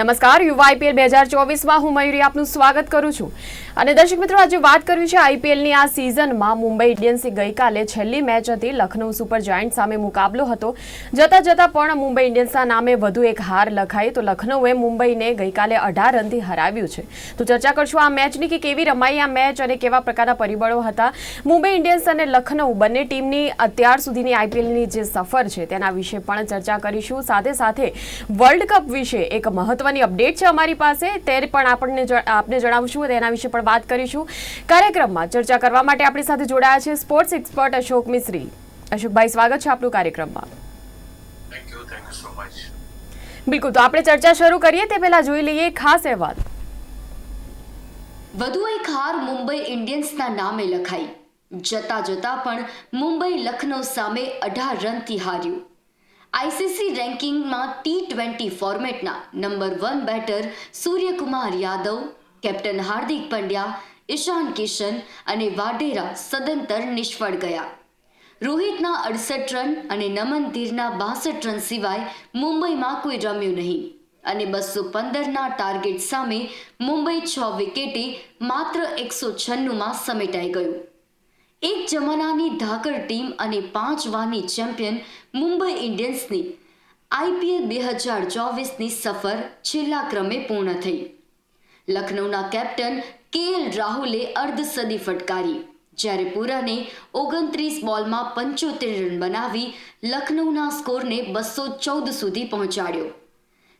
નમસ્કાર, યુવા આઈપીએલ બે હજાર ચોવીસમાં હું મયુરી આપનું સ્વાગત કરું છું. અને દર્શક મિત્રો, આજે વાત કરવી છે આઈપીએલની આ સિઝનમાં મુંબઈ ઇન્ડિયન્સની ગઈકાલે છેલ્લી મેચ હતી લખનઉ સુપર જાયન્ટ સામે મુકાબલો હતો. જતા જતા પણ મુંબઈ ઇન્ડિયન્સના નામે વધુ એક હાર લખાઈ તો લખનઉએ મુંબઈને ગઈકાલે અઢાર રનથી હરાવ્યું છે. તો ચર્ચા કરશું આ મેચની કે કેવી રમાઈ આ મેચ અને કેવા પ્રકારના પરિબળો હતા. મુંબઈ ઇન્ડિયન્સ અને લખનઉ બંને ટીમની અત્યાર સુધીની આઈપીએલની જે સફર છે તેના વિશે પણ ચર્ચા કરીશું. સાથે સાથે વર્લ્ડ કપ વિશે એક મહત્વની અપડેટ છે અમારી પાસે તે પણ આપણને આપને જણાવશું તેના વિશે પણ વાત કરીશું. કાર્યક્રમમાં ચર્ચા કરવા માટે આપણી સાથે જોડાયા છે સ્પોર્ટ્સ એક્સપર્ટ અશોક મિશ્રી અશોકભાઈ સ્વાગત છે આપનું કાર્યક્રમમાં. બિલકુલ તો આપણે ચર્ચા શરૂ કરીએ તે પહેલા જોઈ લઈએ ખાસ અહેવાલ. વધુ એક હાર મુંબઈ ઇન્ડિયન્સના નામે લખાઈ. જતા જતા પણ મુંબઈ લખનૌ સામે અઢાર રનથી હાર્યું. આઈસીસી રેન્કિંગમાં T twenty ફોર્મેટના number one batter Suryakumar Yadav captain Hardik Pandya, Ishan Kishan અને વાઢેરા સદંતર નિષ્ફળ ગયા. રોહિતના અડસઠ રન અને નમન ધીરના બાસઠ રન સિવાય મુંબઈમાં કોઈ રમ્યું નહીં. અને બસો પંદરના ટાર્ગેટ સામે મુંબઈ છ વિકેટે માત્ર એકસો છન્નુંમાં સમેટાઈ ગયું. એક જમાનાની ધાકર ટીમ અને પાંચ વાની ચેમ્પિયન મુંબઈ ઇન્ડિયન્સની આઈપીએલ બે હજાર ચોવીસની સફર છેલ્લા ક્રમે પૂર્ણ થઈ. લખનૌના કેપ્ટન કે એલ રાહુલે અર્ધ સદી ફટકારી, જ્યારે પુરાને ઓગણત્રીસ બોલમાં પંચોતેર રન બનાવી લખનૌના સ્કોરને બસો ચૌદ સુધી પહોંચાડ્યો.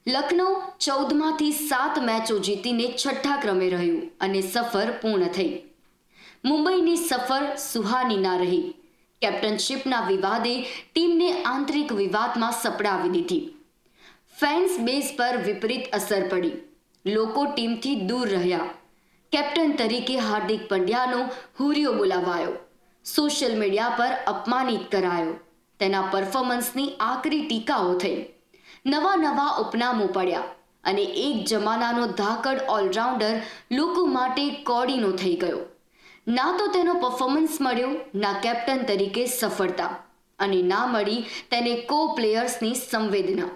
લખનૌ ચૌદમાંથી સાત મેચો જીતીને છઠ્ઠા ક્રમે રહ્યું અને સફર પૂર્ણ થઈ. મુંબઈની સફર સુહાની ના રહી. કેપ્ટનશિપના વિવાદે ટીમને આંતરિક વિવાદમાં સપડાવી દીધી. ફેન્સ બેઝ પર વિપરીત અસર પડી. લોકો ટીમથી દૂર રહ્યા. કેપ્ટન તરીકે હાર્દિક પંડ્યાનો હુરિયો બોલાવાયો. સોશિયલ મીડિયા પર અપમાનિત કરાયો. તેના પરફોર્મન્સની આકરી ટીકાઓ થઈ. નવા નવા ઉપનામો પડ્યા અને એક જમાનાનો ધાકડ ઓલરાઉન્ડર લોકો માટે કોડીનો થઈ ગયો. ના તો તેનો પરફોર્મન્સ મળ્યો, ના કેપ્ટન તરીકે સફળતા. અને ના મળી તેને કો પ્લેયર્સની સંવેદના.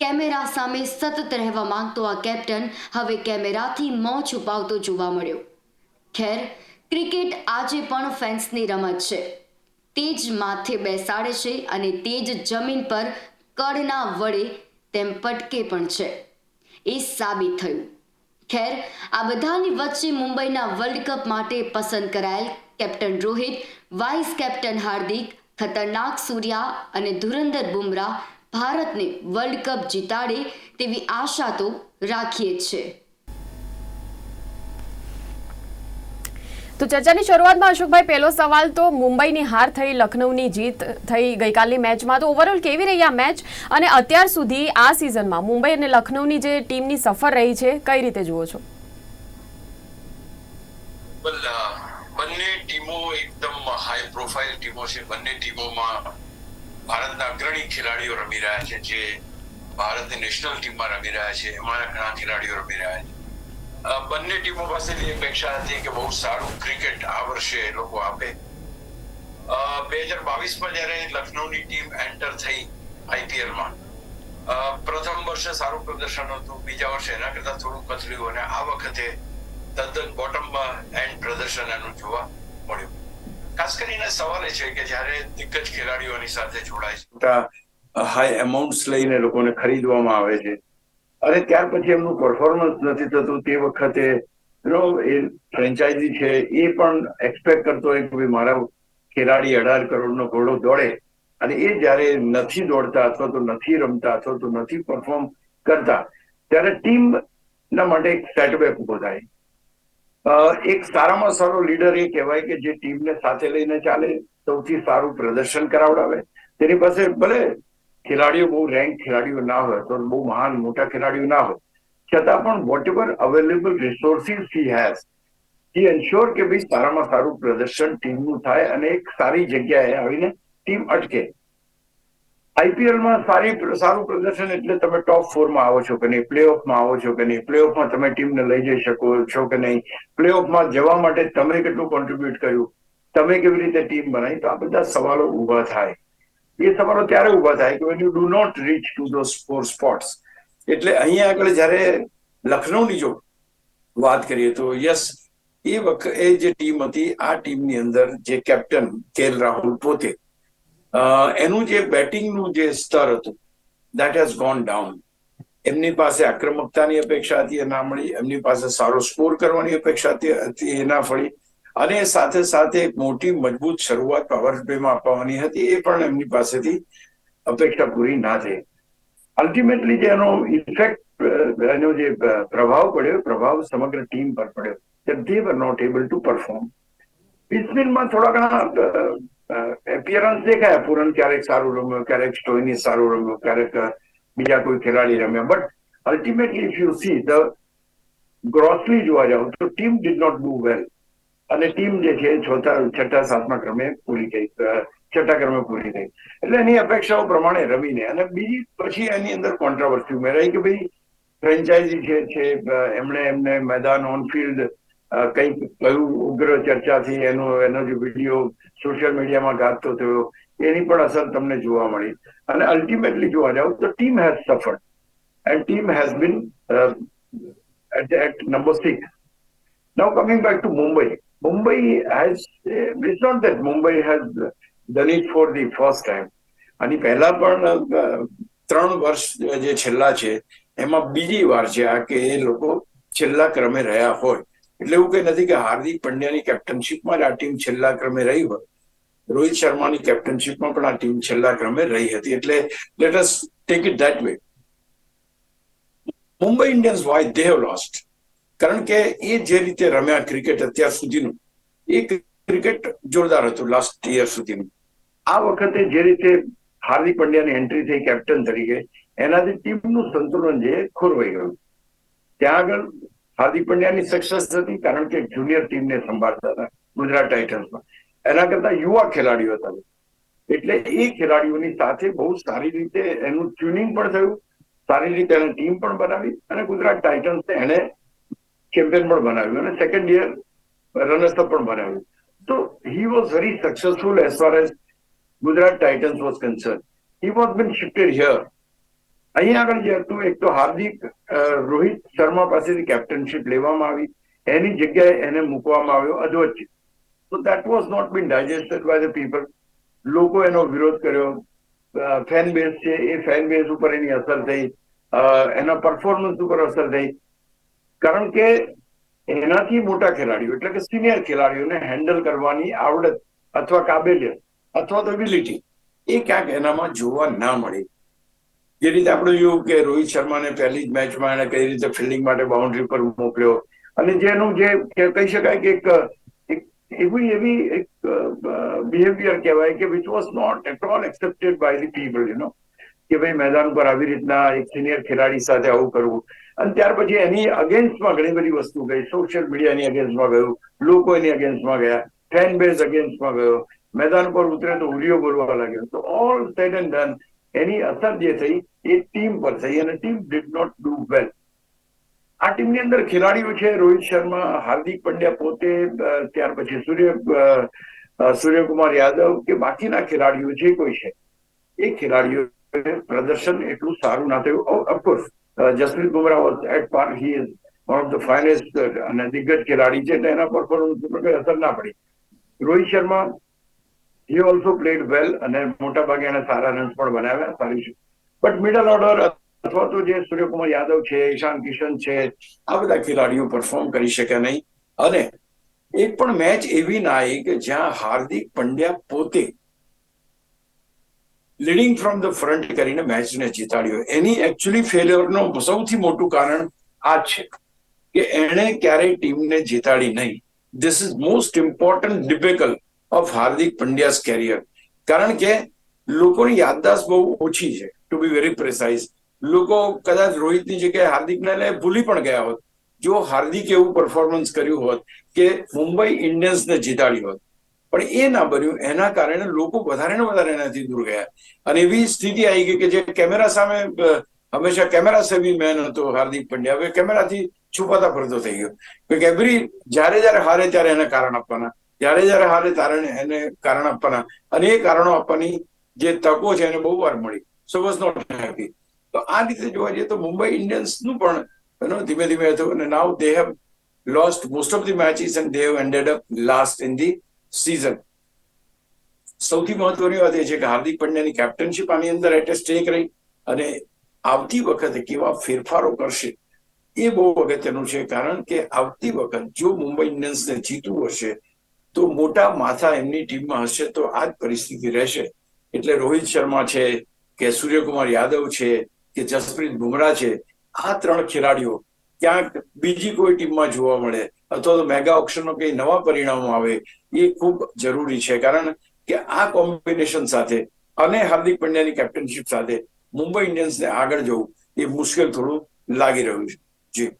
કેમેરા સામે સતત રહેવા માંગતો આ કેપ્ટન હવે કેમેરાથી મોં છુપાવતો જોવા મળ્યો. ખેર, ક્રિકેટ આજે પણ ફેન્સની રમત છે. તે જ માથે બેસાડે છે અને તે જ જમીન પર કડના વડે તેમ પટકે પણ છે. એ સાબિત થયું. ખેર, આ બધાની વચ્ચે મુંબઈના વર્લ્ડ કપ માટે પસંદ કરાયેલ captain Rohit vice captain Hardik, ખતરનાક સૂર્યા અને ધુરંધર બુમરાહ ભારતને વર્લ્ડ કપ જીતાડે તેવી આશા તો રાખીએ જ છે. તો ચર્ચાની શરૂઆતમાં અશોકભાઈ, પહેલો સવાલ તો મુંબઈની હાર થઈ લખનૌની જીત થઈ ગઈકાલની મેચમાં. તો ઓવરઓલ કેવી રહી આ મેચ? અને અત્યાર સુધી આ સિઝનમાં મુંબઈ અને લખનૌની જે ટીમની સફર રહી છે, કઈ રીતે જુઓ છો? બંને ટીમો એકદમ હાઈ પ્રોફાઇલ ટીમો છે. બંને ટીમોમાં ભારતના અગ્રણી ખેલાડીઓ રમી રહ્યા છે, જે ભારતની નેશનલ ટીમમાં રમી રહ્યા છે. એમાં ઘણા ખેલાડીઓ રમી રહ્યા છે. બંને ટીમો પાસેની અપેક્ષા હતી કે બહુ સારું ક્રિકેટ આ વર્ષે એ લોકો આપે. બે હજાર બાવીસમાં જ્યારે લખનૌની ટીમ એન્ટર થઈ આઈપીએલમાં પ્રથમ વર્ષે સારું પ્રદર્શન હતું, બીજા વર્ષે એના કરતા થોડું કથળ્યું અને આ વખતે તદ્દન બોટમમાં એન્ડ પ્રદર્શન એનું જોવા મળ્યું. ખાસ કરીને સવાલ એ છે કે જ્યારે દિગ્ગજ ખેલાડીઓની સાથે જોડાય છે હાઈ એમાઉન્ટ્સ લઈને લોકોને ખરીદવામાં આવે છે અને ત્યાર પછી એમનું પરફોર્મન્સ નથી થતું તે વખતે. એ ફ્રેન્ચાઇઝી છે, એ પણ એક્સપેક્ટ કરતો હોય કે મારા ખેલાડી અઢાર કરોડનો ઘોડો દોડે. અને એ જ્યારે નથી દોડતા અથવા તો નથી રમતા અથવા તો નથી પરફોર્મ કરતા, ત્યારે ટીમ ના માટે એક સેટબેક ઊભો થાય. એક સારામાં સારો લીડર એ કહેવાય કે જે ટીમને સાથે લઈને ચાલે, સૌથી સારું પ્રદર્શન કરાવડાવે. તેની પાસે ભલે ખેલાડીઓ બહુ રેન્ક ખેલાડીઓ ના હોય, તો બહુ મહાન મોટા ખેલાડીઓ ના હોય. છતાં પણ whatever available resources he has he ensure કે ભાઈ સારામાં સારું પ્રદર્શન ટીમનું થાય અને એક સારી જગ્યાએ આવીને ટીમ અટકે. આઈપીએલમાં સારી સારું પ્રદર્શન એટલે તમે ટોપ ફોરમાં આવો છો કે નહીં પ્લેઓફમાં આવો છો કે નહીં પ્લેઓફમાં તમે ટીમને લઈ જઈ શકો છો કે નહીં પ્લેઓફમાં જવા માટે તમે કેટલું કોન્ટ્રીબ્યુટ કર્યું, તમે કેવી રીતે ટીમ બનાવી, તો આ બધા સવાલો ઊભા થાય. એ તમારો ત્યારે ઊભા થાય કે when you do not reach to those four spots એટલે અહીંયા આગળ જ્યારે લખનૌની જો વાત કરીએ તો યસ એ વખત એ જે ટીમ હતી, આ ટીમની અંદર જે કેપ્ટન કેએલ રાહુલ પોતે એનું જે બેટિંગનું જે સ્તર હતું દેટ હેઝ ગોન ડાઉન એમની પાસે આક્રમકતાની અપેક્ષા હતી એ ના મળી એમની પાસે સારો સ્કોર કરવાની અપેક્ષા હતી એ ના ફળી અને સાથે સાથે એક મોટી, મજબૂત શરૂઆત પાવર પ્લેમાં આપવાની હતી. એ પણ એમની પાસેથી અપેક્ષા પૂરી ના થઈ. અલ્ટિમેટલી જે એનો ઇફેક્ટ એનો જે પ્રભાવ પડ્યો, પ્રભાવ સમગ્ર ટીમ પર પડ્યો. That they were not able to perform. થોડા ઘણા એપિયરન્સ દેખાયા. પૂરન ક્યારેક સારું રમ્યો, ક્યારેક સ્ટોઈની સારું રમ્યો, ક્યારેક બીજા કોઈ ખેલાડી રમ્યા. But ultimately if you see the grossly જોવા જાવ, તો team did not do well અને ટીમ જે છે ચોથા છઠ્ઠા સાતમા ક્રમે પૂરી થઈ છઠ્ઠા ક્રમે પૂરી થઈ. એટલે એની અપેક્ષાઓ પ્રમાણે રમીને અને બીજી પછી એની અંદર કોન્ટ્રાવર્સી ઉમેરાઈ કે ભાઈ ફ્રેન્ચાઇઝી છે છે એમણે એમને મેદાન ઓન કંઈક કયું ઉગ્ર ચર્ચાથી એનો એનો જે વીડિયો સોશિયલ મીડિયામાં ગાજતો થયો એની પણ અસર તમને જોવા મળી. અને અલ્ટિમેટલી જોવા જાવ તો team has suffered and team has been at number six now coming back to Mumbai, Mumbai has, it's not that Mumbai has done it for the first time. અને પહેલા પણ ત્રણ વર્ષ જે છેલ્લા છે એમાં બીજી વાર છે આ કે એ લોકો છેલ્લા ક્રમે રહ્યા હોય. એટલે એવું કઈ નથી કે હાર્દિક પંડ્યાની કેપ્ટનશીપમાં જ આ ટીમ છેલ્લા ક્રમે રહી હોય. રોહિત શર્માની કેપ્ટનશીપમાં પણ આ ટીમ છેલ્લા ક્રમે રહી હતી. એટલે let us take it that way Mumbai Indians why they have lost કારણ કે એ જે રીતે રમ્યા ક્રિકેટ અત્યાર સુધીનું, એ ક્રિકેટ જોરદાર હતું લાસ્ટ યર સુધીનું. આ વખતે જે રીતે હાર્દિક પંડ્યાની એન્ટ્રી થઈ કેપ્ટન તરીકે, એનાથી ટીમનું સંતુલન જે ખોરવાઈ ગયું. ત્યાં આગળ હાર્દિક પંડ્યાની સક્સેસ હતી કારણ કે જુનિયર ટીમને સંભાળતા હતા ગુજરાત ટાઇટન્સમાં. એના કરતા યુવા ખેલાડીઓ હતા. એટલે એ ખેલાડીઓની સાથે બહુ સારી રીતે એનું ટ્યુનિંગ પણ થયું, સારી રીતે એને ટીમ પણ બનાવી અને ગુજરાત ટાઇટન્સ એને ચેમ્પિયન પણ બનાવ્યું અને સેકન્ડ યર રનર્સ પણ બનાવ્યું. તો he was very successful as far as Gujarat Titans was concern he was been shifted here અહીંયા આગળ જે હતું, એક તો હાર્દિક રોહિત શર્મા પાસેથી કેપ્ટનશીપ લેવામાં આવી. એની જગ્યાએ એને મૂકવામાં આવ્યો અધવચ્ચે. તો that was not been digested by the people લોકો એનો વિરોધ કર્યો. ફેન બેઝ છે, એ ફેન બેઝ ઉપર એની અસર થઈ. એના પરફોર્મન્સ ઉપર અસર થઈ. કારણ કે એનાથી મોટા ખેલાડીઓ, એટલે કે સિનિયર ખેલાડીઓને હેન્ડલ કરવાની આવડત અથવા કાબેલિયત અથવા તો એબિલિટી એ ક્યાંક એનામાં જોવા ના મળી. જે રીતે આપણે જોયું કે રોહિત શર્માને પહેલી જ મેચમાં એને કઈ રીતે ફિલ્ડિંગ માટે બાઉન્ડ્રી પર મોકલ્યો અને જેનું જે કહી શકાય કે એક એવી એવી એક બિહેવિયર કહેવાય કે which was not at all accepted by the people you know કે ભાઈ મેદાન પર આવી રીતના એક સિનિયર ખેલાડી સાથે આવું કરવું. અને ત્યાર પછી એની અગેન્સ્ટમાં ઘણી બધી વસ્તુ ગઈ. સોશિયલ મીડિયાની અગેન્સ્ટમાં ગયું લોકો એની અગેન્સ્ટમાં ગયા ફેન બેઝ અગેન્સ્ટમાં ગયો. મેદાન પર ઉતરે તો હુરિયો બોલવા લાગ્યો. તો ઓલ સેડ એન્ડ ડન એની અસર જે થઈ, એ ટીમ પર થઈ અને team did not do well આ ટીમની અંદર ખેલાડીઓ છે, રોહિત શર્મા, હાર્દિક પંડ્યા પોતે ત્યાર પછી સૂર્ય સૂર્યકુમાર યાદવ કે બાકીના ખેલાડીઓ જે કોઈ છે, એ ખેલાડીઓ પ્રદર્શન એટલું સારું ના થયું. Of course Jasprit Bumrah was at par he is one of the finest અને દિગ્ગજ ખેલાડી છે એના પરફોર્મન્સ ઉપર કોઈ અસર ના પડી. Rohit Sharma he also played well અને મોટા ભાગે એને સારા રન્સ પણ બનાવ્યા, સારી છે બટ મિડલ ઓર્ડર અથવા તો જે સૂર્યકુમાર યાદવ છે, ઈશાન કિશન છે, આ બધા ખેલાડીઓ પરફોર્મ કરી શક્યા નહીં. અને એક પણ મેચ એવી ના આવી કે જ્યાં હાર્દિક પંડ્યા પોતે લીડિંગ ફ્રોમ ધ ફ્રન્ટ કરીને મેચને જીતાડ્યો. એની એકચ્યુઅલી ફેલ્યોરનું સૌથી મોટું કારણ આ છે કે એણે ક્યારેય ટીમને જીતાડી નહીં. This is most important debacle of Hardik Pandya's career કારણ કે લોકોની યાદદાસ્ત બહુ ઓછી છે ટુ બી વેરી પ્રિસાઇઝ લોકો કદાચ રોહિતની જગ્યાએ હાર્દિકને લઈ ભૂલી પણ ગયા હોત. જો હાર્દિક એવું પરફોર્મન્સ કર્યું હોત કે મુંબઈ ઇન્ડિયન્સને જીતાડ્યું હોત પણ એ ના બન્યું. એના કારણે લોકો વધારે ને વધારે એનાથી દૂર ગયા. અને એવી સ્થિતિ આવી ગઈ કે જે કેમેરા સામે હંમેશા કેમેરા સેવી મેન હતો હાર્દિક પંડ્યા. હવે કેમેરાથી છુપાતા ફરતો થઈ ગયો. કે એવરી, જ્યારે જ્યારે હારે ત્યારે એને કારણ આપવાના. જ્યારે જ્યારે હારે ત્યારે એને કારણ આપવાના. અને એ કારણો આપવાની જે તકો છે એને બહુ વાર મળી. સો વોઝ નોટ હેપી તો આ રીતે જોવા જઈએ તો મુંબઈ ઇન્ડિયન્સનું પણ એનો ધીમે ધીમે હતું. અને now they have lost most of the matches and they have ended up last in the season સૌથી મહત્વની વાત એ છે કે હાર્દિક પંડ્યાની કેપ્ટનશીપ આની અંદર એટ સ્ટેક રહી અને આવતી વખતે કેવા ફેરફારો કરશે એ બહુ અગત્યનું છે કારણ કે આવતી વખત જો મુંબઈ ઇન્ડિયન્સને જીતવું હશે તો મોટા માથા એમની ટીમમાં હશે તો આ જ પરિસ્થિતિ રહેશે. એટલે રોહિત શર્મા છે કે સૂર્યકુમાર યાદવ છે કે જસપ્રીત બુમરાહ છે, આ ત્રણ ખેલાડીઓ ક્યાંક બીજી કોઈ ટીમમાં જોવા મળે અથવા તો મેગા ઓપ્શનનો કઈ નવા પરિણામો આવે એ ખૂબ જરૂરી છે. કારણ કે આ કોમ્બિનેશન સાથે અને હાર્દિક પંડ્યાની કેપ્ટનશીપ સાથે મુંબઈ ઇન્ડિયન્સને આગળ જવું એ મુશ્કેલ થોડું લાગી રહ્યું છે. જી.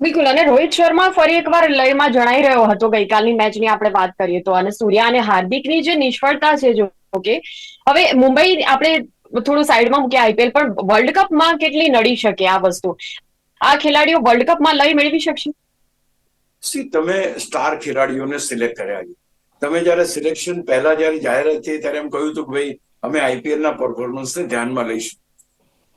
બિલકુલ. અને રોહિત શર્મા ફરી એકવાર લયમાં જણાઈ રહ્યો હતો ગઈકાલની મેચની આપણે વાત કરીએ તો. અને સૂર્યા અને હાર્દિકની જે નિષ્ફળતા છે જો કે, હવે મુંબઈ આપણે થોડું સાઈડમાં મૂકીએ આઈપીએલ પણ વર્લ્ડ કપમાં કેટલી નડી શકે આ વસ્તુ? આ ખેલાડીઓ વર્લ્ડ કપમાં લય મેળવી શકશે? સી, તમે સ્ટાર ખેલાડીઓને સિલેક્ટ કર્યા છે. તમે જયારે સિલેક્શન પહેલા જયારે જાહેરાત થઈ ત્યારે એમ કહ્યું હતું કે ભાઈ, અમે આઈપીએલ ના પરફોર્મન્સને ધ્યાનમાં લઈશું.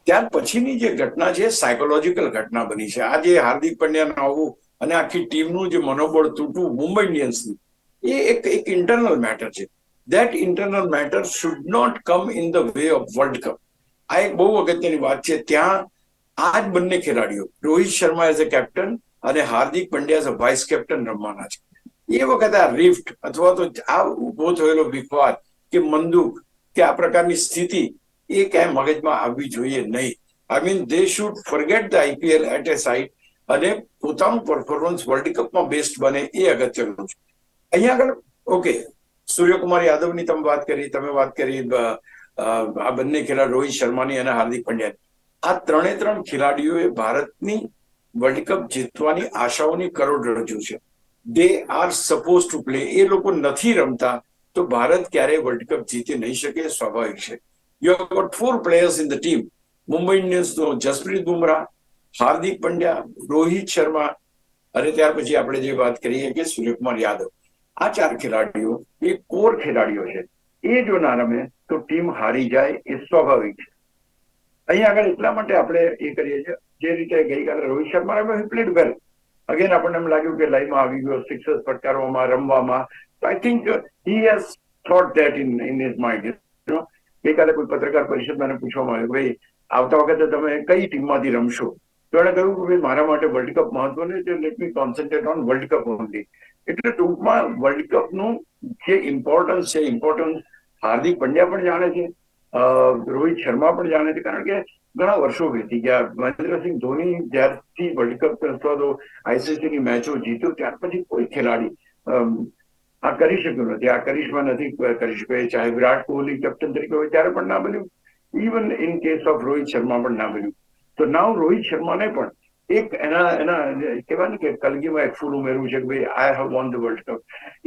ત્યાર પછીની જે ઘટના છે સાયકોલોજીકલ ઘટના બની છે. આજે હાર્દિક પંડ્યાનું આવવું અને આખી ટીમનું જે મનોબળ તૂટવું મુંબઈ ઇન્ડિયન્સનું, એ એક એક ઇન્ટરનલ મેટર છે. That internal matter should not come in the way of world cup આ એક બહુ અગત્યની વાત છે. ત્યાં આ જ બંને ખેલાડીઓ, Rohit Sharma as a captain અને Hardik Pandya as vice captain રમવાના છે. એ વખતે આ રિફ્ટ અથવા તો આ ઊભો થયેલો વિખવાદ કે મંદુક કે આ પ્રકારની સ્થિતિ એ ક્યાંય મગજમાં આવવી જોઈએ નહીં. I mean they should forget the IPL at a side અને પોતાનું પરફોર્મન્સ વર્લ્ડ કપમાં બેસ્ટ બને એ અગત્યનું છે. અહીંયા આગળ ઓકે સૂર્યકુમાર યાદવની તમે વાત કરી, તમે વાત કરી આ બંને ખેલાડી રોહિત શર્માની અને હાર્દિક પંડ્યાની. આ ત્રણે ત્રણ ખેલાડીઓએ ભારતની વર્લ્ડ કપ જીતવાની આશાઓની કરોડરજ્જુ છે. They are suppose to play એ લોકો નથી રમતા તો ભારત ક્યારેય વર્લ્ડ કપ જીતી નહીં શકે, સ્વાભાવિક છે. You have got four players in the team Mumbai ઇન્ડિયન્સનો Jasprit Bumrah Hardik Pandya Rohit Sharma અને ત્યાર પછી આપણે જે વાત કરીએ કે સૂર્યકુમાર યાદવ આ ચાર ખેલાડીઓ, એ કોર ખેલાડીઓ છે. એ જો ના રમે તો ટીમ હારી જાય, એ સ્વાભાવિક છે. અહીંયા આગળ એટલા માટે આપણે એ કરીએ છીએ જે રીતે ગઈકાલે Rohit Sharma played well again આપણને એમ લાગ્યું કે લાઈમાં આવી ગયો સિક્સર્સ ફટકારવામાં, રમવામાં. I think he has thought that in in his mind ગઈકાલે કોઈ પત્રકાર પરિષદમાં એને પૂછવામાં આવ્યું, ભાઈ, આવતા વખતે તમે કઈ ટીમમાંથી રમશો? તો એણે કહ્યું કે, ભાઈ, મારા માટે વર્લ્ડ કપ મહત્વનું છે let me concentrate on world cup only એટલે ટૂંકમાં વર્લ્ડ કપનું જે ઇમ્પોર્ટન્સ છે ઇમ્પોર્ટન્સ હાર્દિક પંડ્યા પણ જાણે છે રોહિત શર્મા પણ જાણે છે, કારણ કે ઘણા વર્ષો વીતી ગયા. મહેન્દ્રસિંહ ધોની જ્યારથી વર્લ્ડ કપ અથવા તો આઈસીસીની મેચો જીત્યો, ત્યાર પછી કોઈ ખેલાડી આ કરી શક્યું નથી. આ કરિશ્મા નથી કરી શક્યો. ચાહે વિરાટ કોહલી કેપ્ટન તરીકે હોય ત્યારે પણ ના બન્યું. Even in case of Rohit Sharma પણ ના બન્યું. તો નાવ રોહિત શર્માને પણ એક એના એના, કહેવાય ને કે કલગીમાં એક ફૂલ ઉમેરવું છે કે ભાઈ I have won the world cup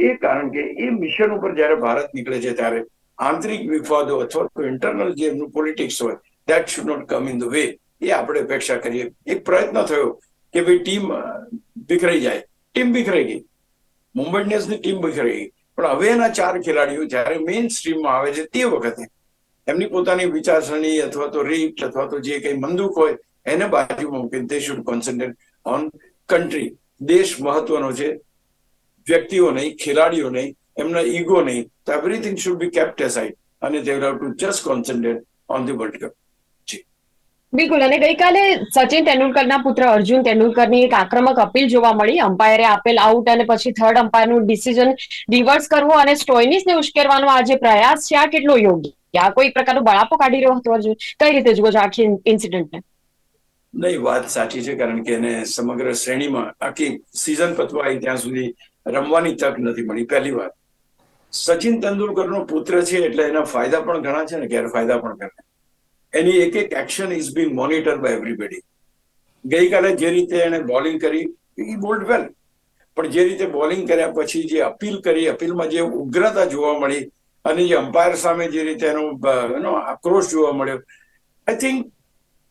એ કારણ કે એ મિશન ઉપર જ્યારે ભારત નીકળે છે ત્યારે આંતરિક વિવાદો અથવા તો ઇન્ટરનલ જે એમનું પોલિટિક્સ હોય that should not come in the way એ આપણે અપેક્ષા કરીએ. એક પ્રયત્ન થયો કે ભાઈ ટીમ વિખરાઈ જાય. ટીમ વિખરાઈ ગઈ. મુંબઈ ઇન્ડિયન્સની ટીમ વિખરાઈ ગઈ. પણ હવે એના ચાર ખેલાડીઓ જ્યારે મેઇન સ્ટ્રીમમાં આવે છે તે વખતે, એમની પોતાની વિચારસરણી અથવા તો રીટ અથવા તો જે કંઈ મંદુક હોય, એને બાજુમાં મૂકીને they should concentrate on country દેશ મહત્વનો છે. વ્યક્તિઓ નહીં, ખેલાડીઓ નહીં, એમના ઈગો નહીં. તો everything should be kept aside અને they have to just concentrate on the world cup બિલકુલ, અને ગઈકાલે સચિન તેંડુલકરના પુત્ર અર્જુન તેંડુલકરની એક આક્રમક અપીલ જોવા મળી. અમ્પાયરે આપેલ આઉટ અને પછી થર્ડ અમ્પાયરનું ડિસિઝન રિવર્સ કરવું અને સ્ટોઇનિસને ઉશ્કેરવાનો આ જે પ્રયાસ છે. આ કેટલો યોગ્ય? આ કોઈ પ્રકારનો બળાપો કાઢી રહ્યો હતો અર્જુન? કઈ રીતે જુઓ છો આખી ઇન્સિડન્ટને નહીં, વાત સાચી છે, કારણ કે એને સમગ્ર શ્રેણીમાં આખી સિઝન પતવાય ત્યાં સુધી રમવાની તક નથી મળી. પહેલી વાત. સચિન તેંડુલકરનો પુત્ર છે, એટલે એના ફાયદા પણ ઘણા છે ને ગેરફાયદા પણ ઘણા. એની એક એક action is being monitor by everybody ગઈકાલે જે રીતે એને બોલિંગ કરી ઈ બોલ્ડ વેલ પણ જે રીતે બોલિંગ કર્યા પછી જે અપીલ કરી અપીલમાં જે ઉગ્રતા જોવા મળી અને જે અમ્પાયર સામે જે રીતે એનો એનો આક્રોશ જોવા મળ્યો આઈ થિંક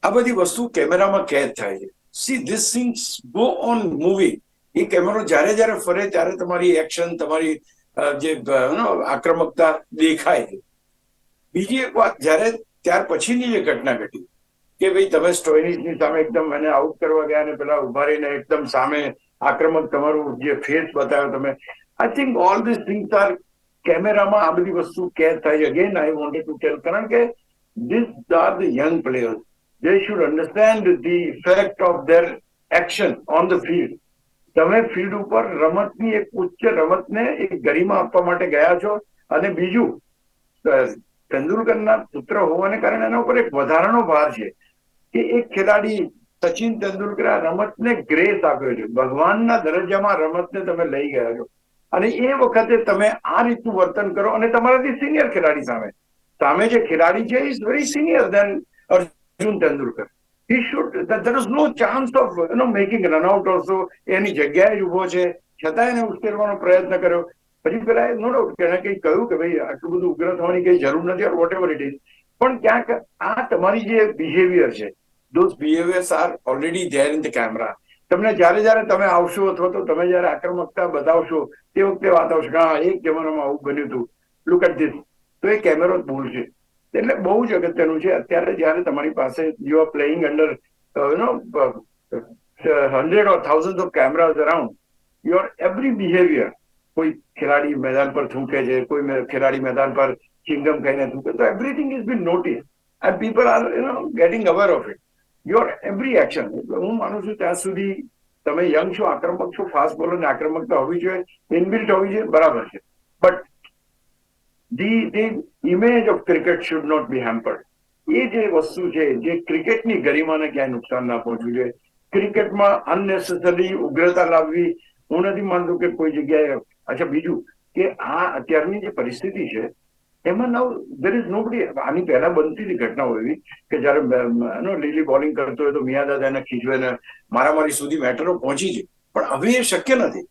આ બધી વસ્તુ કેમેરામાં કેદ થાય છે. See this things go on movie એ કેમેરો જ્યારે જ્યારે ફરે ત્યારે તમારી એક્શન તમારી જે આક્રમકતા દેખાય છે. બીજી એક વાત, જ્યારે ત્યાર પછીની જે ઘટના ઘટી કે ભાઈ તમે સ્ટોઇનિસની સામે એકદમ એને આઉટ કરવા ગયા અને પેલા ઊભા રહીને એકદમ સામે આક્રમક તમારું જે ફેસ બતાવ્યો તમે. I think all this things are કેમેરામાં આ બધી વસ્તુ કેદ થાય. Again I wanted to tell કારણ કે this are the young players they should understand the effect of their action on the field તમે ફિલ્ડ ઉપર રમતની એક ઉચ્ચ રમતને એક ગરિમા આપવા માટે ગયા છો. અને બીજું તેંડુલકરના પુત્ર હોવાને કારણે એના ઉપર એક વધારાનો ભાર છે કે એક ખેલાડી સચિન તેંડુલકર આ રમતને ગ્રેસ આપ્યો છે. ભગવાનના દરજ્જામાં રમતને તમે લઈ ગયા છો. અને એ વખતે તમે આ રીતનું વર્તન કરો અને તમારાથી સિનિયર ખેલાડી સામે. સામે જે ખેલાડી છે is very senior then Arjun Tendulkar he should there is no chance of you know making run out also એની જગ્યાએ જ ઊભો છે. છતાં એને ઉશ્કેરવાનો પ્રયત્ન કર્યો. પછી પેલા નો ડાઉટ કે એને કંઈ કહ્યું કે ભાઈ આટલું બધું ઉગ્ર થવાની કઈ જરૂર નથી વોટ એવર ઇટ ઇઝ પણ ક્યાંક આ તમારી જે બિહેવિયર છે those behaviours are already there in the camera તમને જ્યારે જ્યારે તમે આવશો અથવા તો તમે જ્યારે આક્રમકતા બતાવશો, તે વખતે વાત આવશે કે હા એક જમાનામાં આવું બન્યું હતું. લુક એટ ધીસ તો એ કેમેરો જ ભૂલ છે. એટલે બહુ જ અગત્યનું છે. અત્યારે જ્યારે તમારી પાસે you are playing under you hundred or thousand of cameras around your every behaviour કોઈ ખેલાડી મેદાન પર થૂંકે છે, કોઈ ખેલાડી મેદાન પર ચિંગમ કહીને થૂંકે, તો everything is been notice and people are you know getting aware of it your every action એટલે હું માનું છું ત્યાં સુધી તમે યંગ છો, આક્રમક છો ફાસ્ટ બોલર ને આક્રમકતા હોવી જોઈએ ઇનબિલ્ટ હોવી જોઈએ, બરાબર છે. But the the image of cricket should not be hampered એ જે વસ્તુ છે, જે ક્રિકેટની ગરિમાને ક્યાંય નુકસાન ના પહોંચવું જોઈએ. ક્રિકેટમાં અનનેસેસરી ઉગ્રતા લાવવી, હું નથી માનતો કે કોઈ જગ્યાએ અચ્છા, બીજું કે આ અત્યારની જે પરિસ્થિતિ છે, એમાં નવ દેર ઇઝ નોબડી આની પહેલા બનતી હતી ઘટનાઓ એવી કે જયારે લીલી બોલિંગ કરતો હોય તો મિયા દાદા એને ખીજવે ને મારામારી સુધી મેટરો પહોંચી છે પણ હવે એ શક્ય નથી.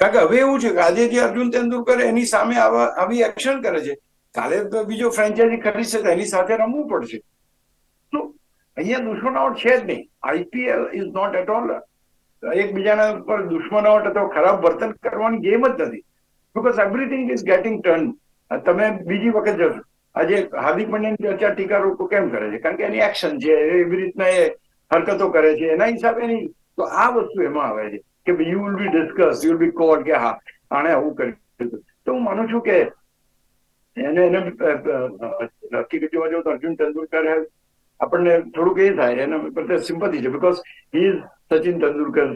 કારણ કે હવે એવું છે કે આજે જે અર્જુન તેંડુલકર એની સામે આવા, આવી એક્શન કરે છે, કાલે તો બીજો ફ્રેન્ચાઇઝી ખરીદશે તો એની સાથે રમવું પડશે. તો અહીંયા દુશ્મનાવટ છે જ નહીં. IPL is not at all એકબીજાના પર દુશ્મનાવટ અથવા ખરાબ વર્તન કરવાની ગેમ જ નથી. Because everything is getting turn તમે બીજી વખત જશો આજે હાર્દિક પંડ્યાની ચર્ચા રોકો કેમ કરે છે? કારણ કે એની એક્શન છે, એવી રીતના એ હરકતો કરે છે. એના હિસાબે એની તો આ વસ્તુ એમાં આવે છે કે you will be discuss you will be call કે હા આણે આવું કર્યું તો હું માનું છું કે એને એને હકીકત જોવા જાવ તો અર્જુન તેંડુલકર આપણને થોડુંક એ થાય. એના પ્રત્યે સિમ્પથી છે. Because he is Sachin Tendulkar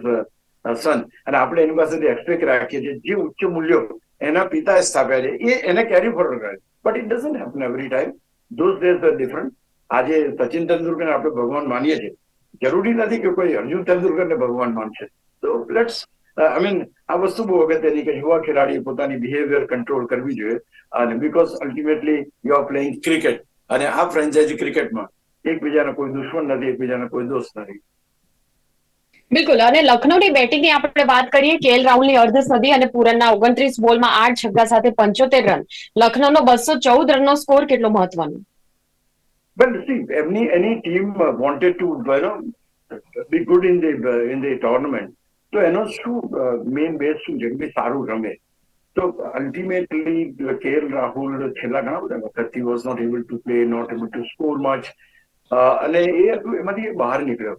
son અને આપણે એની પાસેથી એક્સપેક્ટ રાખીએ છીએ જે ઉચ્ચ મૂલ્યો એના પિતાએ સ્થાપ્યા છે, એ એને કેરી ફોરવર્ડ કરે. But it doesn't happen every time those days are different આજે સચિન તેંડુલકરને આપણે ભગવાન માનીએ છીએ. જરૂરી નથી કે કોઈ અર્જુન તેંડુલકરને ભગવાન માનશે. તો લેટ્સ આઈ મીન આ વસ્તુ બહુ અગત્યની કે યુવા ખેલાડીએ પોતાની બિહેવિયર કંટ્રોલ કરવી જોઈએ. અને because ultimately you are playing cricket અને આ ફ્રેન્ચાઇઝી ક્રિકેટમાં એકબીજાના કોઈ દુશ્મન નથી, એકબીજાના કોઈ દોસ્ત નથી. બિલકુલ. અને લખનૌની બેટિંગની આપણે વાત કરીએ કે એલ રાહુલની અર્ધ સદી અને પૂરનના ઓગણત્રીસ બોલમાં આઠ છગ્ગા સાથે પંચોતેર રન. લખનૌનો બસો ચૌદ રનનો સ્કોર કેટલો મહત્વનો? Well, see, એમની એની team wanted to you know be good in in in uh, tournament તો એનો શું મેઇન બેઝ શું છે? કે સારું રમે. તો અલ્ટિમેટલી કે એલ રાહુલ છેલ્લા ઘણા બધા વખત he was not able to play not able to score much અને એ એમાંથી બહાર નીકળ્યો.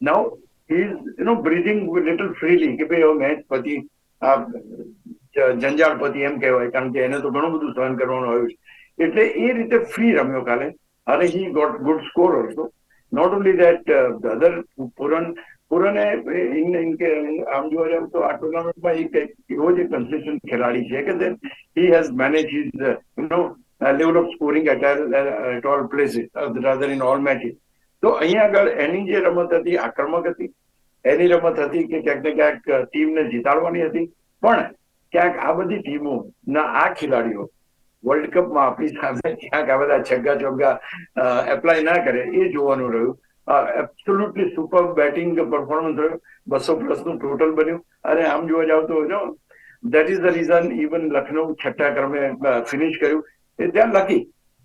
He is you know breathing little freely કે ભાઈ હવે મેચ પછી આ જંજાળ પછી એમ કહેવાય. કારણ કે એને તો ઘણું બધું સહન કરવાનું આવ્યું છે. એટલે એ રીતે ફ્રી રમ્યો કાલે. અને he got good score also not only that other Pooran પુરને in in કે, આમ જોવા જાવ તો આ ટુર્નામેન્ટમાં એક એવો જ કન્સિસ્ટન્ટ ખેલાડી છે કે then he has manage his you know level of scoring at at all places rather in all matches તો અહીંયા આગળ એની જે રમત હતી, આક્રમક હતી, એની રમત હતી કે ક્યાંક ને ક્યાંક ટીમને જીતાડવાની હતી. પણ ક્યાંક આ બધી ટીમો ના આ ખેલાડીઓ વર્લ્ડ કપમાં આપણી સામે ક્યાંક આ બધા છગ્ગા ચોગ્ગા એપ્લાય ના કરે એ જોવાનું રહ્યું. એબ્સોલ્યુટલી સુપર બેટિંગ પરફોર્મન્સ રહ્યું. બસો પ્લસનું ટોટલ બન્યું. અને આમ જોવા જાવ તો, જો that is the reason even Lucknow છઠ્ઠા ક્રમે ફિનિશ કર્યું. એ ત્યાં લખી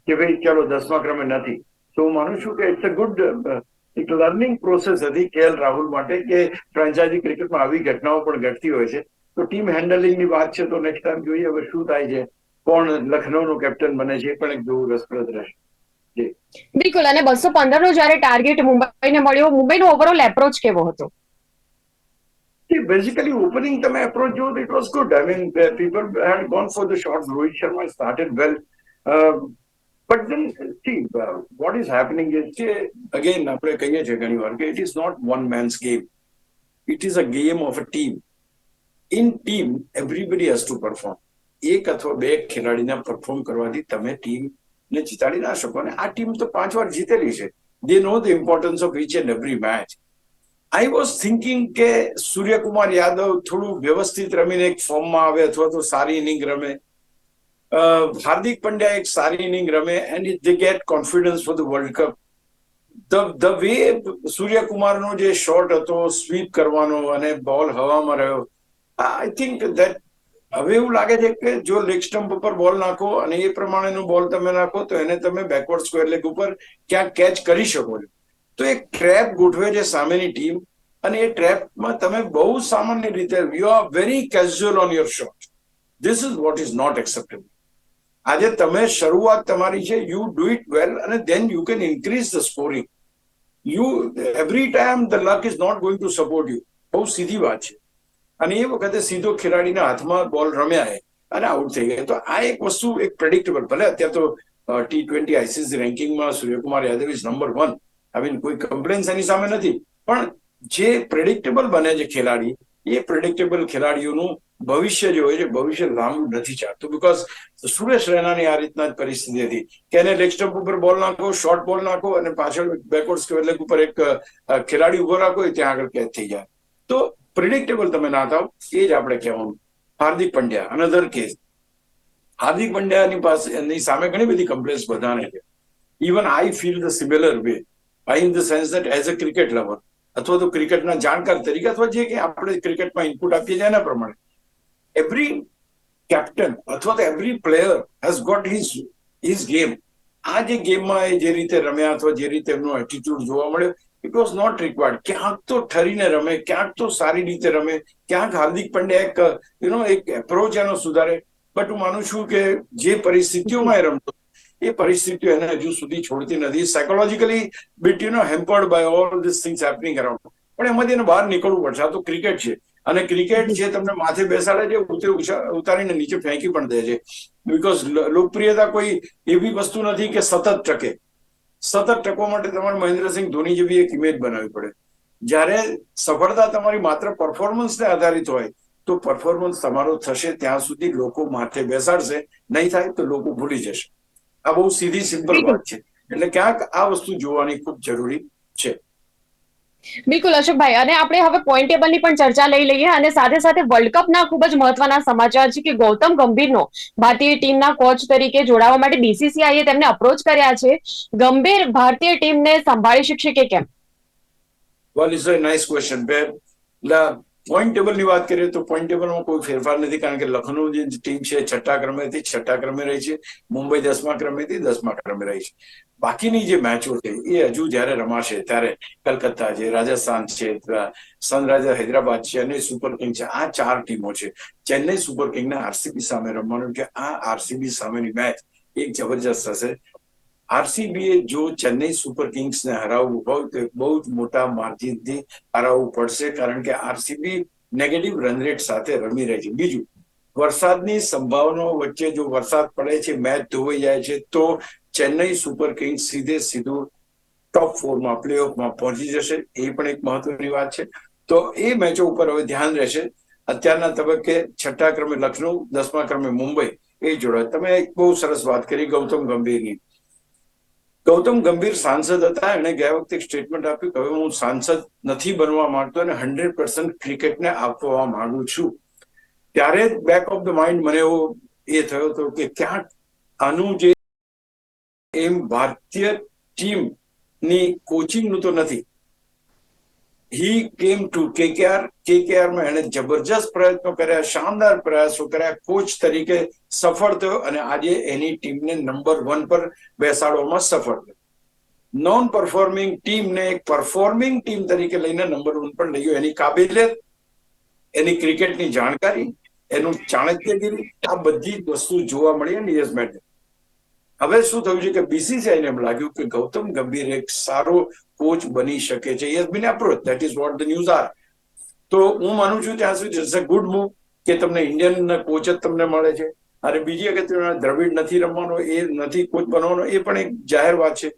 કે ભાઈ, ચાલો દસમા ક્રમે નથી. તો હું માનું છું કે ઇટ્સ અ ગુડ એક લર્નિંગ પ્રોસેસ હતી કેએલ રાહુલ માટે કે ફ્રેન્ચાઇઝી ક્રિકેટમાં આવી ઘટનાઓ પણ ઘટતી હોય છે. તો ટીમ હેન્ડલિંગની વાત છે તો નેક્સ્ટ ટાઈમ જોઈએ હવે શું થાય છે કોણ લખનૌનો કેપ્ટન બને છે એ પણ એક જોવું રસપ્રદ રહેશે. બિલકુલ અને બસો પંદર નો જયારે ટાર્ગેટ મુંબઈને મળ્યો મુંબઈનો ઓવરઓલ એપ્રોચ કેવો હતો? બેઝિકલી ઓપનિંગ તમે અપ્રોચ જો it was good I mean people had gone for the short Rohit Sharma started well but then see what is happening is કે અગેન આપણે કહીએ છીએ ઘણી વાર કે it is not one man's game it is a game of a team in team everybody has to perform એક અથવા બે ખેલાડીને પરફોર્મ કરવાથી તમે ટીમ ને જીતાડી ના શકો. અને આ ટીમ તો પાંચ વાર જીતેલી છે. They know the importance of each and every match I was thinking કે સૂર્યકુમાર યાદવ થોડું વ્યવસ્થિત રમીને એક ફોર્મમાં આવે અથવા તો સારી ઇનિંગ રમે. હાર્દિક પંડ્યા એક સારી ઇનિંગ રમે and they get confidence for the world cup the the way સૂર્યકુમારનો જે શોટ હતો સ્વીપ કરવાનો અને બોલ હવામાં રહ્યો આઈ થિંક દેટ હવે એવું લાગે છે કે જો લેગ સ્ટમ્પ ઉપર બોલ નાખો અને એ પ્રમાણેનો બોલ તમે નાખો, તો એને તમે બેકવર્ડ સ્ક્વેર લેગ ઉપર ક્યાંક કેચ કરી શકો છો. તો એક ટ્રેપ ગોઠવે છે સામેની ટીમ અને એ ટ્રેપમાં તમે બહુ સામાન્ય રીતે you are very casual on your shot this is what is not acceptable આજે તમે શરૂઆત તમારી છે યુ ડુ ઇટ વેલ અને then you can increase the scoring you every time the luck is not going to support you બહુ સીધી વાત છે. અને એ વખતે સીધો ખેલાડીના હાથમાં બોલ રમ્યા અને આઉટ થઈ ગયા. તો આ એક વસ્તુ એક પ્રેડિક્ટેબલ ભલે અત્યારે તો T twenty ICC રેન્કિંગમાં Suryakumar Yadav is number one I mean કોઈ કમ્પ્લેન્સ એની સામે નથી. પણ જે પ્રેડિક્ટેબલ બને છે ખેલાડી, એ પ્રેડિક્ટેબલ ખેલાડીઓનું ભવિષ્ય જે હોય છે, ભવિષ્ય લાંબુ નથી ચાલતું. બિકોઝ સુરેશ રૈનાની આ રીતના જ પરિસ્થિતિ હતી. કે એને લેગ સ્ટમ્પ ઉપર બોલ નાખો શોર્ટ બોલ નાખો અને પાછળ બેકવર્ડ કે લેગ ઉપર એક ખેલાડી ઊભો રાખો ત્યાં આગળ કેચ થઈ જાય. તો પ્રિડિક્ટેબલ તમે ના થાવ, એ જ આપણે કહેવાનું. હાર્દિક પંડ્યા અનધર કેસ હાર્દિક પંડ્યાની પાસે, એની સામે ઘણી બધી કમ્પ્લેન્સ બધાને છે. Even I feel the similar way I in the sense that as a cricket lover અથવા તો ક્રિકેટના જાણકાર તરીકે, અથવા જે કે આપણે ક્રિકેટમાં ઇનપુટ આપીએ છીએ એના પ્રમાણે. એવરી કેપ્ટન અથવા તો every player has got his his game આ જે ગેમમાં એ જે રીતે રમ્યા અથવા જે રીતે એમનો એટીટ્યુડ જોવા મળ્યો ઇટ વોઝ નોટ રિક્વાયર્ડ ક્યાંક તો ઠરીને રમે, ક્યાંક તો સારી રીતે રમે, ક્યાંક હાર્દિક પંડ્યા એક યુ નો એક એપ્રોચ એનો સુધારે. બટ હું માનું છું કે જે પરિસ્થિતિઓમાં એ રમતો, એ પરિસ્થિતિઓ એને હજુ સુધી છોડતી નથી. Psychologically but you know hampered by all this things happening around પણ એમાંથી એને બહાર નીકળવું પડશે. આ તો ક્રિકેટ છે. અને ક્રિકેટ જે તમને માથે બેસાડે છે ઉતરી ઉતારીને નીચે ફેંકી પણ દે છે. બીકોઝ લોકપ્રિયતા કોઈ એવી વસ્તુ નથી કે સતત ટકે. સતત ટકવા માટે તમારે મહેન્દ્રસિંહ ધોની જેવી એક ઇમેજ બનાવવી પડે. જ્યારે સફળતા તમારી માત્ર પરફોર્મન્સને આધારિત હોય તો પરફોર્મન્સ તમારો થશે ત્યાં સુધી લોકો માથે બેસાડશે. નહીં થાય તો લોકો ભૂલી જશે. આ બહુ સીધી સિમ્પલ વાત છે. એટલે ક્યાંક આ વસ્તુ જોવાની ખૂબ જરૂરી છે. બિલકુલ અશોકભાઈ, અને આપણે હવે પોઈન્ટ ટેબલની પણ ચર્ચા લઈ લઈએ અને સાથે સાથે વર્લ્ડ કપના ખૂબ જ મહત્વના સમાચાર છે કે ગૌતમ ગંભીરનો ભારતીય ટીમના કોચ તરીકે જોડાવા માટે બીસીસીઆઈએ તેમને અપ્રોચ કર્યા છે. ગંભીર ભારતીય ટીમને સંભાળી શકશે કે કેમ? Well is a nice question બે પોઈન્ટ વાત કરીએ તો પોઈન્ટ ટેબલમાં કોઈ ફેરફાર નથી, કારણ કે લખનઉ જે ટીમ છે, છઠ્ઠા ક્રમેથી છઠ્ઠા ક્રમે રહી છે. મુંબઈ દસમા ક્રમેથી દસમા ક્રમે રહી છે. બાકીની જે મેચો છે એ હજુ જ્યારે રમાશે, ત્યારે કલકત્તા છે, રાજસ્થાન છે સનરાઈઝર હૈદરાબાદ છે સુપર કિંગ છે. આ ચાર ટીમો છે. ચેન્નઈ સુપર કિંગને આરસીબી સામે રમવાનું કે આ આરસીબી સામેની મેચ એક જબરજસ્ત હશે. આરસીબીએ જો ચેન્નઈ સુપર કિંગ્સને હરાવવું હોય, તો બહુ જ મોટા માર્જિનથી હરાવવું પડશે, કારણ કે આરસીબી નેગેટિવ રન રેટ સાથે રમી રહી છે. બીજું, વરસાદની સંભાવનાઓ વચ્ચે જો વરસાદ પડે છે, મેચ ધોવાઈ જાય છે, તો ચેન્નઈ સુપર કિંગ્સ સીધે સીધું ટોપ ફોરમાં પ્લેઓફમાં પહોંચી જશે, એ પણ એક મહત્વની વાત છે. તો એ મેચો ઉપર હવે ધ્યાન રહેશે. અત્યારના તબક્કે છઠ્ઠા ક્રમે લખનઉ, દસમા ક્રમે મુંબઈ, એ જોડાય. તમે એક બહુ સરસ વાત કરી, ગૌતમ ગંભીરની. ગૌતમ ગંભીર સાંસદ હતા, એણે ગયા વખતે એક સ્ટેટમેન્ટ આપ્યું કે હવે હું સાંસદ નથી બનવા માંગતો અને હંડ્રેડ પર્સન્ટ ક્રિકેટને આપવા માંગુ છું. ત્યારે બેક ઓફ ધ માઇન્ડ મને એવો એ થયો હતો કે ક્યાંક આનું જે એમ ભારતીય ટીમની કોચિંગનું તો નથી. હી કેમ ટુ કેકેઆરમાં એને જબરજસ્ત પ્રયત્નો કર્યા, શાનદાર પ્રયાસો કર્યા. કોચ તરીકે સફળ થયો અને આજે એની ટીમને નંબર વન પર બેસાડવામાં સફળ થયો. નોન પરફોર્મિંગ ટીમને એક પરફોર્મિંગ ટીમ તરીકે લઈને નંબર વન પર લઈ ગયો. એની કાબિલિયત, એની ક્રિકેટની જાણકારી, એનું ચાણક્યગીરી, આ બધી વસ્તુ જોવા મળી અને યસ મેટ હવે શું થયું છે કે બીસીસીઆઈને એમ લાગ્યું કે ગૌતમ ગંભીર એક સારો કોચ બની શકે છે. Yes been approach that is what the news are તો હું માનું છું ત્યાં સુધી ઇટ્સ અ ગુડ મૂવ કે તમને ઇન્ડિયન કોચ જ તમને મળે છે. અને બીજી અગત્યના દ્રવિડ નથી રમવાનો, એ નથી કોચ બનવાનો, એ પણ એક જાહેર વાત છે.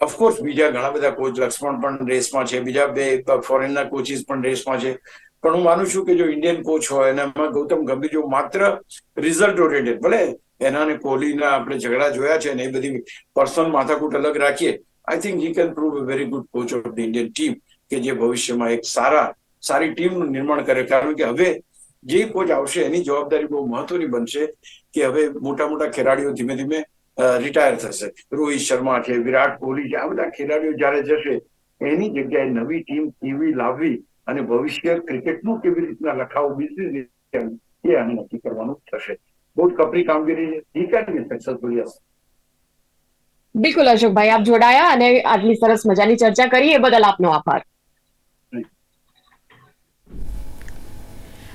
ઓફકોર્સ બીજા ઘણા બધા કોચ લક્ષ્મણ પણ રેસમાં છે. બીજા બે ફોરેનના કોચિસ પણ રેસમાં છે. પણ હું માનું છું કે જો ઇન્ડિયન કોચ હોય અને એમાં ગૌતમ ગંભીર જો માત્ર રિઝલ્ટ ઓરિએન્ટેડ ભલે એના અને કોહલીના આપણે ઝઘડા જોયા છે ને એ બધી પર્સનલ માથાકૂટ અલગ રાખીએ. I think he can prove a very good coach of the Indian team કે જે ભવિષ્યમાં એક સારા, સારી ટીમનું નિર્માણ કરે. કારણ કે હવે જે કોચ આવશે એની જવાબદારી બહુ મહત્વની બનશે કે હવે મોટા મોટા ખેલાડીઓ ધીમે ધીમે રિટાયર થશે. રોહિત શર્મા છે, વિરાટ કોહલી છે, આ બધા ખેલાડીઓ જ્યારે જશે, એની જગ્યાએ નવી ટીમ કેવી લાવવી અને ભવિષ્ય ક્રિકેટનું કેવી રીતના લખાવું બીજી એ આને નક્કી કરવાનું થશે. બહુ જ કપરી કામગીરી he can be successful yes બિલકુલ અશોકભાઈ, આપ જોડાયા અને આટલી સરસ મજાની ચર્ચા કરી. એ બદલ આપનો આભાર.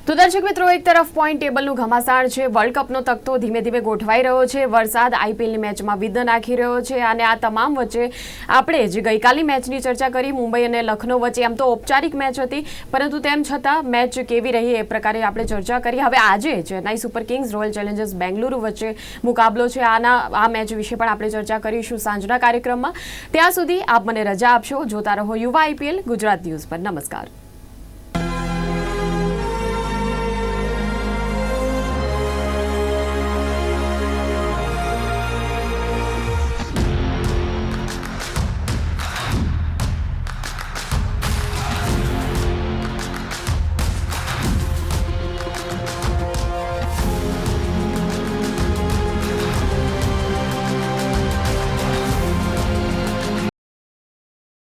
તો દર્શક મિત્રો, એક તરફ પોઈન્ટ ટેબલનું ઘમાસાણ છે વર્લ્ડ કપનો તકતો ધીમે ધીમે ગોઠવાઈ રહ્યો છે, વરસાદ આઈપીએલની મેચમાં વિધ નાખી રહ્યો છે અને આ તમામ વચ્ચે આપણે જે ગઈકાલની મેચની ચર્ચા કરી, મુંબઈ અને લખનૌ વચ્ચે એમ તો ઔપચારિક મેચ હતી, પરંતુ તેમ છતાં મેચ કેવી રહી એ પ્રકારે આપણે ચર્ચા કરી. હવે આજે Chennai super kings royal challengers Bengaluru વચ્ચે મુકાબલો છે. આના, આ મેચ વિશે પણ આપણે ચર્ચા કરીશું સાંજના કાર્યક્રમમાં. ત્યાં સુધી આપ મને રજા આપશો. જોતા રહો યુવા આઈપીએલ ગુજરાત ન્યૂઝ પર. નમસ્કાર.